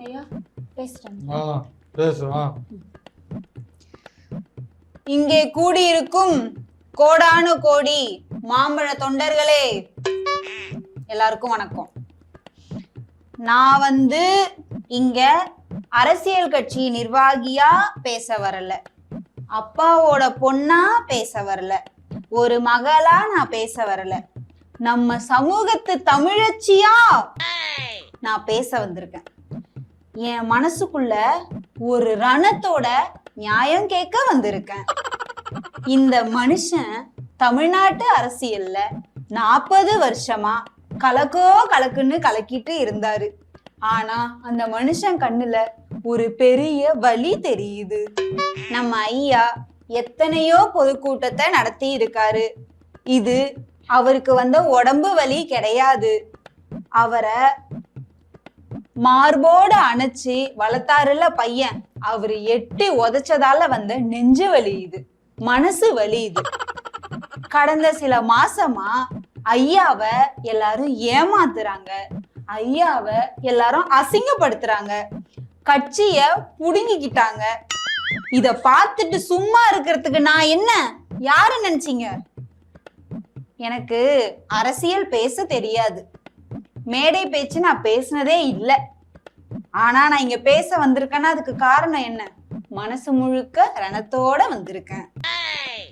ஐயா பேசுறேன் ஆ பேசு ஆ. இங்கே கூடியிருக்கும் கோடானு கோடி மாம்பழ தொண்டர்களே எல்லாருக்கும் வணக்கம். நான் வந்து இங்க அரசியல் கட்சி நிர்வாகியா பேச வரல அப்பாவோட பொண்ணா பேச வரல ஒரு மகளா நான் பேச வரல நம்ம சமூகத்து தமிழச்சியா நான் பேச வந்திருக்கேன். என் மனசுக்குள்ள ஒரு ரணத்தோட நியாயம் கேட்க வந்திருக்கேன். இந்த மனுஷன் தமிழ்நாட்டு அரசியல்ல நாற்பது வருஷமா கலக்கோ கலக்குன்னு கலக்கிட்டு இருந்தாரு. ஆனா அந்த மனுஷன் கண்ணுல ஒரு பெரிய வலி தெரியுது. நம்ம ஐயா எத்தனையோ பொதுக்கூட்டத்தை நடத்தி இருக்காரு. இது அவருக்கு வந்த உடம்பு வலி கிடையாது. அவரை மார்போடு அணைச்சு வளர்த்தாருல பையன் அவரு எட்டி உதைச்சதால வந்த நெஞ்சு வலியுது மனசு வலியுது. கடந்த சில மாசமா ஐயாவ எல்லாரும் ஏமாத்துறாங்க. ஐயாவ எல்லாரும் அசிங்கப்படுத்துறாங்க. கட்சிய புடுங்கிக்கிட்டாங்க. இத பார்த்துட்டு சும்மா இருக்கிறதுக்கு நான் என்ன? யாரு நினைச்சீங்க? எனக்கு அரசியல் பேச தெரியாது. மேடை பேச்சு நான் பேசினதே இல்லை. ஆனா நான் இங்க பேச வந்திருக்கேன்னா அதுக்கு காரணம் என்ன? மனசு முழுக்க ரணத்தோட வந்திருக்கேன்.